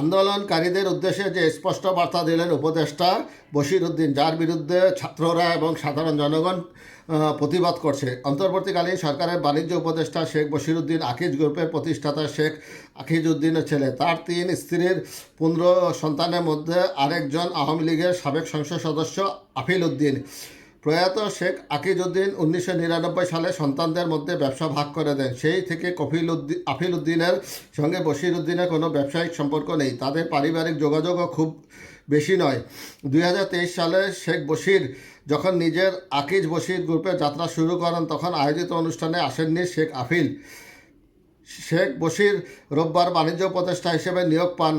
আন্দোলনকারীদের উদ্দেশ্যে যে স্পষ্ট বার্তা দিলেন উপদেষ্টা বশির উদ্দিন, যার বিরুদ্ধে ছাত্ররা এবং সাধারণ জনগণ প্রতিবাদ করছে। অন্তর্বর্তীকালীন সরকারের বাণিজ্য উপদেষ্টা শেখ বশির উদ্দিন, আকিজ গ্রুপের প্রতিষ্ঠাতা শেখ আকিজ উদ্দিনের ছেলে। তার তিন স্ত্রীর পনেরো সন্তানের মধ্যে আরেকজন আওয়ামী লীগের সাবেক সংসদ সদস্য আফিল উদ্দিন। প্রয়াত শেখ আকিজ উদ্দিন উনিশশো নিরানব্বই সালে সন্তানদের মধ্যে ব্যবসা ভাগ করে দেন। সেই থেকে কফিল উদ্দিন আফিল উদ্দিনের সঙ্গে বশির উদ্দিনের কোনো ব্যবসায়িক সম্পর্ক নেই। তাদের পারিবারিক যোগাযোগও খুব বেশি নয়। দুই সালে শেখ বশির যখন নিজের আকিজ বশির গ্রুপে যাত্রা শুরু করেন, তখন আয়োজিত অনুষ্ঠানে আসেননি শেখ আফিল। শেখ বশির রোববার বাণিজ্য উপদেষ্টা হিসেবে নিয়োগ পান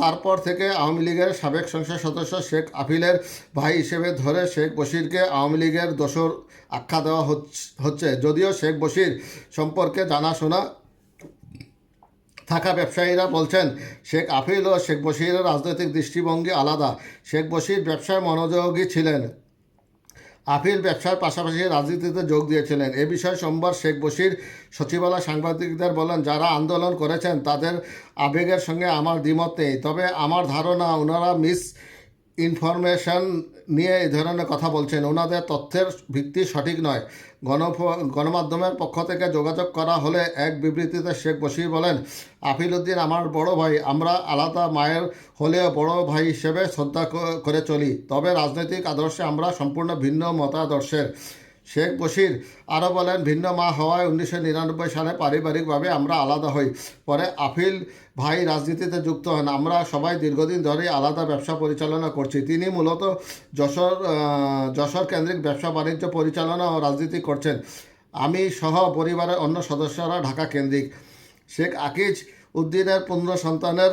তারপর থেকে আওয়ামী লীগের সাবেক সংসদ সদস্য শেখ আফিলের ভাই হিসেবে ধরে শেখ বশিরকে আওয়ামী লীগের দোসর আখ্যা দেওয়া হচ্ছে। যদিও শেখ বশির সম্পর্কে জানাশোনা থাকা ব্যবসায়ীরা বলছেন, শেখ আফিল ও শেখ বশিরের রাজনৈতিক দৃষ্টিভঙ্গি আলাদা। শেখ বশির ব্যবসায় মনোযোগী ছিলেন। আফিল ব্যবসার পাশাপাশি রাজনীতিতে যোগ দিয়েছিলেন। এ বিষয়ে সোমবার শেখ বশির সচিবালয় সাংবাদিকদের বলেন, যারা আন্দোলন করেছেন, তাদের আবেগের সঙ্গে আমার দ্বিমত নেই। তবে আমার ধারণা, ওনারা মিস ইনফরমেশন নিয়ে এই ধরনের কথা বলছেন। ওনাদের তথ্যের ভিত্তি সঠিক নয়। গণ গণমাধ্যমের পক্ষ থেকে যোগাযোগ করা হলে এক বিবৃতিতে শেখ বসি বলেন, আফিল উদ্দিন আমার বড় ভাই, আমরা আলাদা মায়ের হলেও বড় ভাই হিসেবে শ্রদ্ধা করে চলি। তবে রাজনৈতিক আদর্শে আমরা সম্পূর্ণ ভিন্ন মতাদর্শের। শেখ বশির আরও বলেন, ভিন্ন মা হওয়ায় উনিশশো নিরানব্বই সালে পারিবারিকভাবে আমরা আলাদা হই। পরে আফিল ভাই রাজনীতিতে যুক্ত হন। আমরা সবাই দীর্ঘদিন ধরেই আলাদা ব্যবসা পরিচালনা করছি। তিনি মূলত যশোর যশোর কেন্দ্রিক ব্যবসা বাণিজ্য পরিচালনা ও রাজনীতি করছেন। আমি সহ পরিবারের অন্য সদস্যরা ঢাকা কেন্দ্রিক। শেখ আকিজ উদ্দিনের পনেরো সন্তানের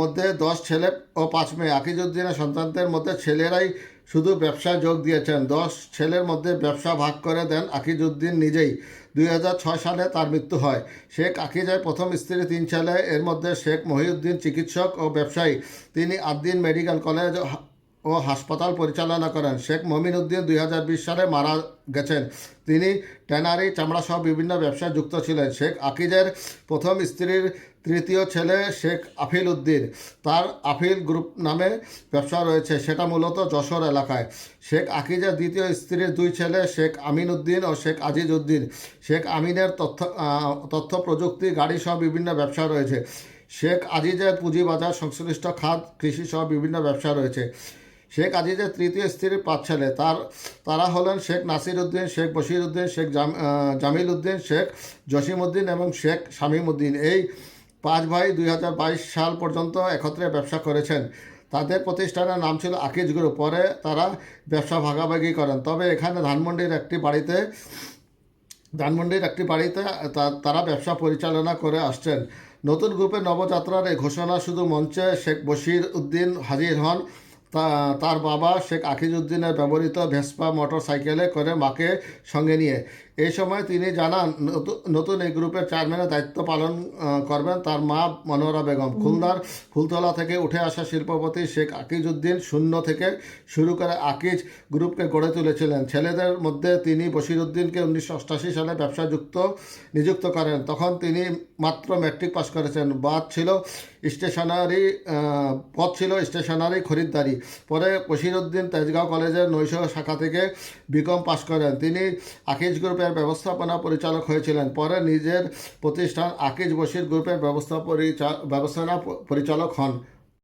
মধ্যে দশ ছেলে ও পাঁচ মেয়ে। আকিজ উদ্দিনের সন্তানদের মধ্যে ছেলেরাই শুধু ব্যবসায় যোগ দিয়েছেন। দশ ছেলের মধ্যে ব্যবসা ভাগ করে দেন আকিজ উদ্দিন নিজেই। দুই হাজার ছয় সালে তার মৃত্যু হয়। শেখ আকিজের প্রথম স্ত্রী, তিন ছেলে, এর মধ্যে শেখ মহিউদ্দিন চিকিৎসক ও ব্যবসায়ী। তিনি আদ্দিন মেডিকেল কলেজ ও হাসপাতাল পরিচালনা করেন। শেখ মমিন উদ্দিন দুই হাজার বিশ সালে মারা গেছেন। তিনি ট্যানারি, চামড়া সহ বিভিন্ন ব্যবসায় যুক্ত ছিলেন। শেখ আকিজের প্রথম স্ত্রীর তৃতীয় ছেলে শেখ আফিল উদ্দিন। তার আফিল গ্রুপ নামে ব্যবসা রয়েছে, সেটা মূলত যশোর এলাকায়। শেখ আকিজের দ্বিতীয় স্ত্রীর দুই ছেলে শেখ আমিন উদ্দিন ও শেখ আজিজ উদ্দিন। শেখ আমিনের তথ্য তথ্য প্রযুক্তি, গাড়ি সহ বিভিন্ন ব্যবসা রয়েছে। শেখ আজিজের পুঁজিবাজার সংশ্লিষ্ট খাত, কৃষি সহ বিভিন্ন ব্যবসা রয়েছে। শেখ আজিজের তৃতীয় স্ত্রীর পাঁচ ছেলে। তার, তারা হলেন শেখ নাসির উদ্দিন, শেখ বশির উদ্দিন, শেখ জাম জামিল উদ্দিন, শেখ জসিম উদ্দিন এবং শেখ শামীম উদ্দিন। এই পাঁচ ভাই দুই হাজার বাইশ সাল পর্যন্ত একত্রে ব্যবসা করেছেন। তাদের প্রতিষ্ঠানের নাম ছিল আকিজ গ্রুপ। পরে তারা ব্যবসা ভাগাভাগি করেন। তবে এখানে ধানমন্ডির একটি বাড়িতে, ধানমন্ডির একটি বাড়িতে তারা ব্যবসা পরিচালনা করে আসছেন। নতুন গ্রুপের নবযাত্রার এই ঘোষণা শুধু মঞ্চে শেখ বশির উদ্দিন হাজির হন। তার বাবা শেখ আকিজ উদ্দিনের ব্যবহৃত ভেসপা মোটর সাইকেলে করে মাকে সঙ্গে নিয়ে। এই সময় তিনি জানান নতু- নতুন এই গ্রুপের চেয়ারম্যানের দায়িত্ব পালন করবেন। তার মা মনোহরা বেগম খুলনার ফুলতলা থেকে উঠে আসা শিল্পপতি শেখ আকিজ উদ্দিন শূন্য থেকে শুরু করে আকিজ গ্রুপকে গড়ে তুলেছিলেন। ছেলেদের মধ্যে তিনি বশির উদ্দিনকে উনিশশো অষ্টাশি সালে ব্যবসা যুক্ত নিযুক্ত করেন। তখন তিনি মাত্র ম্যাট্রিক পাস করেছেন। বাদ ছিল স্টেশনারি পদ ছিল স্টেশনারি খরিদ্দারি। পরে বশির উদ্দিন তেজগাঁও কলেজের নৈশ শাখা থেকে বিকম পাস করেন। তিনি আকিজ গ্রুপের ব্যবস্থাপনা পরিচালক হয়েছিলেন। পরে নিজের প্রতিষ্ঠান আকিজ বসির গ্রুপের ব্যবস্থা ব্যবস্থাপনা পরিচালক হন।